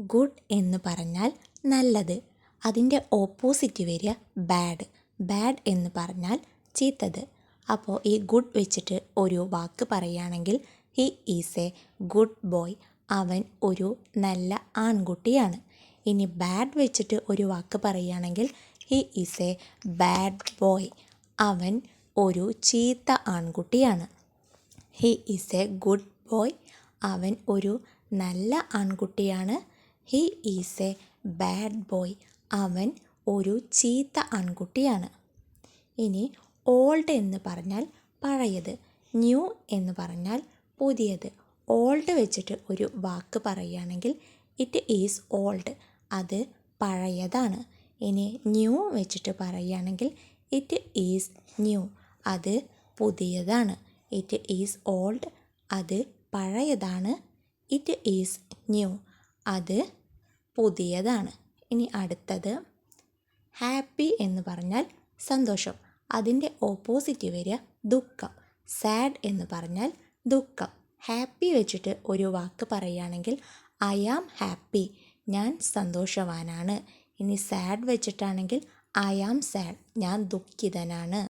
Good എന്ന് പറഞ്ഞാൽ നല്ലത്. അതിന്റെ ഓപ്പോസിറ്റ് വരിക ബാഡ്. ബാഡ് എന്ന് പറഞ്ഞാൽ ചീത്തത്. അപ്പോൾ ഈ ഗുഡ് വെച്ചിട്ട് ഒരു വാക്ക് പറയുകയാണെങ്കിൽ he is a good boy. അവൻ ഒരു നല്ല ആൺകുട്ടിയാണ്. ഇനി ബാഡ് വെച്ചിട്ട് ഒരു വാക്ക് പറയുകയാണെങ്കിൽ he is a bad boy. അവൻ ഒരു ചീത്ത ആൺകുട്ടിയാണ്. He is a good boy. അവൻ ഒരു നല്ല ആൺകുട്ടിയാണ്. He is a bad boy അവൻ ഒരു ചീത്ത ആൺകുട്ടിയാണ്. ഇനി ഓൾഡ് എന്ന് പറഞ്ഞാൽ പഴയത് ന്യൂ എന്ന് പറഞ്ഞാൽ പുതിയത്. ഓൾഡ് വെച്ചിട്ട് ഒരു വാക്ക് പറയുകയാണെങ്കിൽ ഇറ്റ് ഈസ് ഓൾഡ് അത് പഴയതാണ്. ഇനി ന്യൂ വെച്ചിട്ട് പറയുകയാണെങ്കിൽ ഇറ്റ് ഈസ് ന്യൂ അത് പുതിയതാണ്. ഇറ്റ് ഈസ് ഓൾഡ് അത് പഴയതാണ്. ഇറ്റ് ഈസ് ന്യൂ അത് പുതിയതാണ്. ഇനി അടുത്തത് ഹാപ്പി എന്ന് പറഞ്ഞാൽ സന്തോഷം. അതിന്റെ ഓപ്പോസിറ്റ് വരിക ദുഃഖം. സാഡ് എന്ന് പറഞ്ഞാൽ ദുഃഖം. ഹാപ്പി വെച്ചിട്ട് ഒരു വാക്ക് പറയുകയാണെങ്കിൽ ഐ ആം ഹാപ്പി ഞാൻ സന്തോഷവാനാണ്. ഇനി സാഡ് വെച്ചിട്ടാണെങ്കിൽ ഐ ആം സാഡ് ഞാൻ ദുഃഖിതനാണ്.